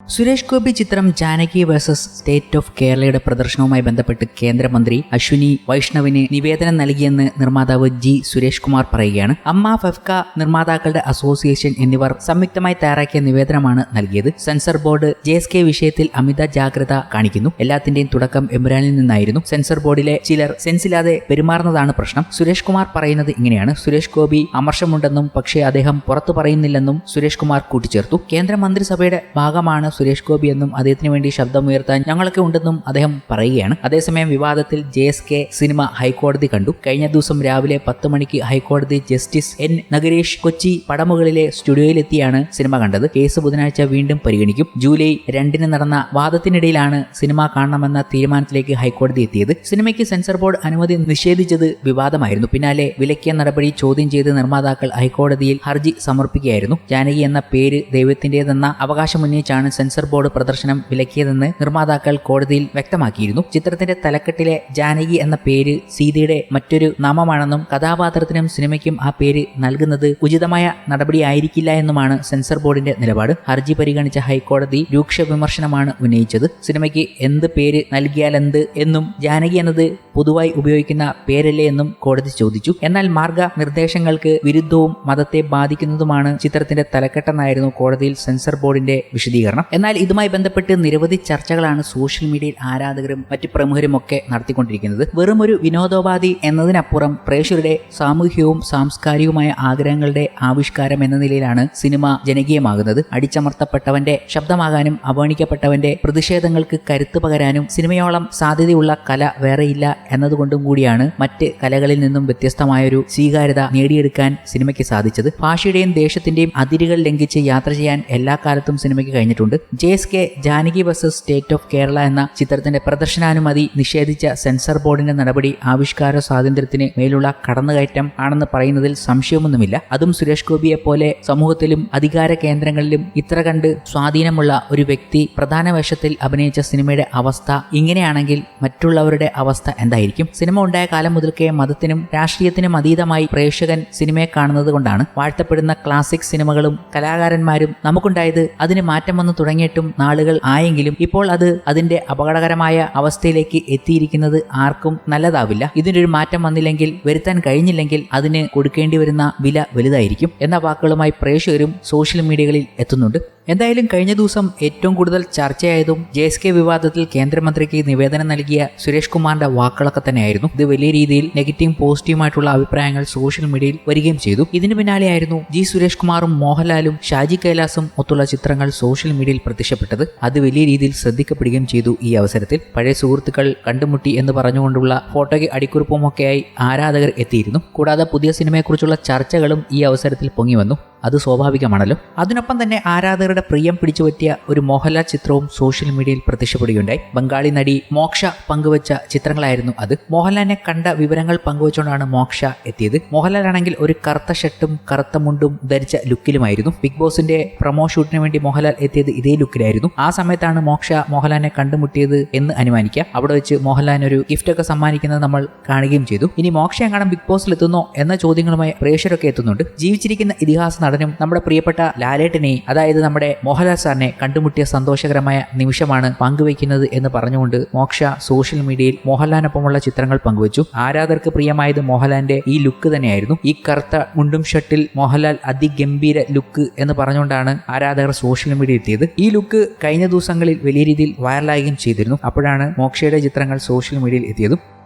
സുരേഷ് ഗോപി ചിത്രം Janaki versus state of കേരളയുടെ പ്രദർശനവുമായി ബന്ധപ്പെട്ട് കേന്ദ്രമന്ത്രി അശ്വിനി വൈഷ്ണവിന് നിവേദനം നൽകിയെന്ന് നിർമ്മാതാവ് ജി സുരേഷ് കുമാർ പറയുകയാണ്. അമ്മ ഫെഫ്ക നിർമ്മാതാക്കളുടെ അസോസിയേഷൻ എന്നിവർ സംയുക്തമായി തയ്യാറാക്കിയ നിവേദനമാണ് നൽകിയത്. Censor board J S K വിഷയത്തിൽ അമിത ജാഗ്രത കാണിക്കുന്നു. എല്ലാത്തിന്റെയും തുടക്കം എമ്പുരാനിൽ നിന്നായിരുന്നു. സെൻസർ ബോർഡിലെ ചിലർ സെൻസില്ലാതെ പെരുമാറുന്നതാണ് പ്രശ്നം. സുരേഷ് കുമാർ പറയുന്നത് ഇങ്ങനെയാണ്. സുരേഷ് ഗോപി അമർഷമുണ്ടെന്നും പക്ഷേ അദ്ദേഹം പുറത്തു പറയുന്നില്ലെന്നും സുരേഷ് കുമാർ കൂട്ടിച്ചേർത്തു. കേന്ദ്ര മന്ത്രിസഭയുടെ ഭാഗമാണ് സുരേഷ് ഗോപി എന്നും അദ്ദേഹത്തിന് വേണ്ടി ശബ്ദമുയർത്താൻ ഞങ്ങളൊക്കെ ഉണ്ടെന്നും അദ്ദേഹം പറയുകയാണ്. അതേസമയം വിവാദത്തിൽ ജെ എസ് കെ സിനിമ ഹൈക്കോടതി കണ്ടു. കഴിഞ്ഞ ദിവസം രാവിലെ പത്ത് മണിക്ക് ഹൈക്കോടതി ജസ്റ്റിസ് എൻ നഗരേഷ് കൊച്ചി പടമുകളിലെ സ്റ്റുഡിയോയിലെത്തിയാണ് സിനിമ കണ്ടത്. കേസ് ബുധനാഴ്ച വീണ്ടും പരിഗണിക്കും. ജൂലൈ രണ്ടിന് നടന്ന വാദത്തിനിടയിലാണ് സിനിമ കാണണമെന്ന തീരുമാനത്തിലേക്ക് ഹൈക്കോടതി എത്തിയത്. സിനിമയ്ക്ക് സെൻസർ ബോർഡ് അനുമതി നിഷേധിച്ചത് വിവാദമായിരുന്നു. പിന്നാലെ വിലക്കിയ നടപടി ചോദ്യം ചെയ്ത് നിർമ്മാതാക്കൾ ഹൈക്കോടതിയിൽ ഹർജി സമർപ്പിക്കുകയായിരുന്നു. ജാനകി എന്ന പേര് ദൈവത്തിന്റേതെന്ന അവകാശം ഉന്നയിച്ചാണ് സെൻസർ ബോർഡ് പ്രദർശനം വിലക്കിയതെന്ന് നിർമ്മാതാക്കൾ കോടതിയിൽ വ്യക്തമാക്കിയിരുന്നു. ചിത്രത്തിന്റെ തലക്കെട്ടിലെ ജാനകി എന്ന പേര് സീതയുടെ മറ്റൊരു നാമമാണെന്നും കഥാപാത്രത്തിനും സിനിമയ്ക്കും ആ പേര് നൽകുന്നത് ഉചിതമായ നടപടിയായിരിക്കില്ല എന്നുമാണ് സെൻസർ ബോർഡിന്റെ നിലപാട്. ഹർജി പരിഗണിച്ച ഹൈക്കോടതി രൂക്ഷ വിമർശനമാണ് ഉന്നയിച്ചത്. സിനിമയ്ക്ക് എന്ത് പേര് നൽകിയാലെന്ത് എന്നും ജാനകി എന്നത് പൊതുവായി ഉപയോഗിക്കുന്ന പേരല്ലേ എന്നും കോടതി ചോദിച്ചു. എന്നാൽ മാർഗ നിർദ്ദേശങ്ങൾക്ക് വിരുദ്ധവും മതത്തെ ബാധിക്കുന്നതുമാണ് ചിത്രത്തിന്റെ തലക്കെട്ടെന്നായിരുന്നു കോടതിയിൽ സെൻസർ ബോർഡിന്റെ വിശദീകരണം. എന്നാൽ ഇതുമായി ബന്ധപ്പെട്ട് നിരവധി ചർച്ചകളാണ് സോഷ്യൽ മീഡിയയിൽ ആരാധകരും മറ്റ് പ്രമുഖരും ഒക്കെ നടത്തിക്കൊണ്ടിരിക്കുന്നത്. വെറും ഒരു വിനോദോപാധി എന്നതിനപ്പുറം പ്രേക്ഷകരുടെ സാമൂഹികവും സാംസ്കാരികവുമായ ആഗ്രഹങ്ങളുടെ ആവിഷ്കാരം എന്ന നിലയിലാണ് സിനിമ ജനകീയമാകുന്നത്. അടിച്ചമർത്തപ്പെട്ടവന്റെ ശബ്ദമാകാനും അവഗണിക്കപ്പെട്ടവന്റെ പ്രതിഷേധങ്ങൾക്ക് കരുത്ത് പകരാനും സിനിമയോളം സാധ്യതയുള്ള കല വേറെയില്ല എന്നതുകൊണ്ടും കൂടിയാണ് മറ്റ് കലകളിൽ നിന്നും വ്യത്യസ്തമായൊരു സ്വീകാര്യത നേടിയെടുക്കാൻ സിനിമയ്ക്ക് സാധിച്ചത്. ഭാഷയുടെയും ദേശത്തിന്റെയും അതിരുകൾ ലംഘിച്ച് യാത്ര ചെയ്യാൻ എല്ലാ കാലത്തും സിനിമയ്ക്ക് കഴിഞ്ഞിട്ടുണ്ട്. J S K Janaki versus state of Kerala എന്ന ചിത്രത്തിന്റെ പ്രദർശനാനുമതി നിഷേധിച്ച സെൻസർ ബോർഡിന്റെ നടപടി ആവിഷ്കാര സ്വാതന്ത്ര്യത്തിന് മേലുള്ള കടന്നുകയറ്റം ആണെന്ന് പറയുന്നതിൽ സംശയമൊന്നുമില്ല. അതും സുരേഷ് ഗോപിയെ പോലെ സമൂഹത്തിലും അധികാര കേന്ദ്രങ്ങളിലും ഇത്ര കണ്ട് സ്വാധീനമുള്ള ഒരു വ്യക്തി പ്രധാന വേഷത്തിൽ അഭിനയിച്ച സിനിമയുടെ അവസ്ഥ ഇങ്ങനെയാണെങ്കിൽ മറ്റുള്ളവരുടെ അവസ്ഥ എന്തായിരിക്കും? സിനിമ ഉണ്ടായ കാലം മുതൽക്കേ മതത്തിനും രാഷ്ട്രീയത്തിനും അതീതമായി പ്രേക്ഷകൻ സിനിമയെ കാണുന്നത് കൊണ്ടാണ്. വാഴ്ത്തപ്പെടുന്ന ക്ലാസിക് സിനിമകളും കലാകാരന്മാരും നമുക്കുണ്ടായത് അതിന് മാറ്റം വന്നു തുടങ്ങിയിട്ടും നാളുകൾ ആയെങ്കിലും ഇപ്പോൾ അത് അതിന്റെ അപകടകരമായ അവസ്ഥയിലേക്ക് എത്തിയിരിക്കുന്നത് ആർക്കും നല്ലതാവില്ല. ഇതിനൊരു മാറ്റം വന്നില്ലെങ്കിൽ വരുത്താൻ കഴിഞ്ഞില്ലെങ്കിൽ അതിന് കൊടുക്കേണ്ടി വരുന്ന വില വലുതായിരിക്കും എന്ന വാക്കുകളുമായി പ്രേക്ഷകരും സോഷ്യൽ മീഡിയകളിൽ എത്തുന്നുണ്ട്. എന്തായാലും കഴിഞ്ഞ ദിവസം ഏറ്റവും കൂടുതൽ ചർച്ചയായതും ജെ എസ് കെ വിവാദത്തിൽ കേന്ദ്രമന്ത്രിക്ക് നിവേദനം നൽകിയ സുരേഷ് കുമാറിന്റെ വാക്കുകളൊക്കെ തന്നെയായിരുന്നു. ഇത് വലിയ രീതിയിൽ നെഗറ്റീവും പോസിറ്റീവുമായിട്ടുള്ള അഭിപ്രായങ്ങൾ സോഷ്യൽ മീഡിയയിൽ വരികയും ചെയ്തു. ഇതിന് പിന്നാലെയായിരുന്നു ജി സുരേഷ് കുമാറും മോഹൻലാലും ഷാജി കൈലാസും ഒത്തുള്ള ചിത്രങ്ങൾ സോഷ്യൽ മീഡിയയിൽ പ്രത്യക്ഷപ്പെട്ടത്. അത് വലിയ രീതിയിൽ ശ്രദ്ധിക്കപ്പെടുകയും ചെയ്തു ഈ അവസരത്തിൽ. പഴയ സുഹൃത്തുക്കൾ കണ്ടുമുട്ടി എന്ന് പറഞ്ഞുകൊണ്ടുള്ള ഫോട്ടോയ്ക്ക് അടിക്കുറിപ്പുമൊക്കെയായി ആരാധകർ എത്തിയിരുന്നു. കൂടാതെ പുതിയ സിനിമയെക്കുറിച്ചുള്ള ചർച്ചകളും ഈ അവസരത്തിൽ പൊങ്ങി വന്നു. അത് സ്വാഭാവികമാണല്ലോ. അതിനൊപ്പം തന്നെ ആരാധകരുടെ പ്രിയം പിടിച്ചുപറ്റിയ ഒരു മോഹൻലാൽ ചിത്രവും സോഷ്യൽ മീഡിയയിൽ പ്രത്യക്ഷപ്പെടുകയുണ്ടായി. ബംഗാളി നടി മോക്ഷ പങ്കുവച്ച ചിത്രങ്ങളായിരുന്നു അത്. മോഹൻലാലിനെ കണ്ട വിവരങ്ങൾ പങ്കുവച്ചുകൊണ്ടാണ് മോക്ഷ എത്തിയത്. മോഹൻലാൽ ആണെങ്കിൽ ഒരു കറുത്ത ഷർട്ടും കറുത്ത മുണ്ടും ധരിച്ച ലുക്കിലുമായിരുന്നു. ബിഗ് ബോസിന്റെ പ്രൊമോ ഷൂട്ടിന് വേണ്ടി മോഹൻലാൽ എത്തിയത് ഇതേ ലുക്കിലായിരുന്നു. ആ സമയത്താണ് മോക്ഷ മോഹൻലാലിനെ കണ്ടുമുട്ടിയത് എന്ന് അനുമാനിക്കാം അവിടെ വെച്ച് മോഹൻലാലിന് ഒരു ഗിഫ്റ്റ് ഒക്കെ സമ്മാനിക്കുന്നത് നമ്മൾ കാണുകയും ചെയ്തു. ഇനി മോക്ഷ എങ്ങാനും ബിഗ് ബോസിൽ എത്തുന്നോ എന്ന ചോദ്യങ്ങളുമായി പ്രേക്ഷകരൊക്കെ എത്തുന്നുണ്ട്. ജീവിച്ചിരിക്കുന്ന ഇതിഹാസ നടനും നമ്മുടെ പ്രിയപ്പെട്ട ലാലേട്ടനെ അതായത് നമ്മുടെ മോഹൻലാൽ സാറിനെ കണ്ടുമുട്ടിയ സന്തോഷകരമായ നിമിഷമാണ് പങ്കുവയ്ക്കുന്നത് എന്ന് പറഞ്ഞുകൊണ്ട് മോക്ഷ സോഷ്യൽ മീഡിയയിൽ മോഹൻലാലിനൊപ്പമുള്ള ചിത്രങ്ങൾ പങ്കുവച്ചു. ആരാധകർക്ക് പ്രിയമായത് മോഹൻലാലിന്റെ ഈ ലുക്ക് തന്നെയായിരുന്നു. ഈ കറുത്ത മുണ്ടും ഷർട്ടിൽ മോഹൻലാൽ അതിഗംഭീര ലുക്ക് എന്ന് പറഞ്ഞുകൊണ്ടാണ് ആരാധകർ സോഷ്യൽ മീഡിയ എത്തിയത്. ഈ ലുക്ക് കഴിഞ്ഞ ദിവസങ്ങളിൽ വലിയ രീതിയിൽ വൈറലാകുകയും ചെയ്തിരുന്നു. അപ്പോഴാണ് മോക്ഷയുടെ ചിത്രങ്ങൾ സോഷ്യൽ മീഡിയയിൽ എത്തിയതും.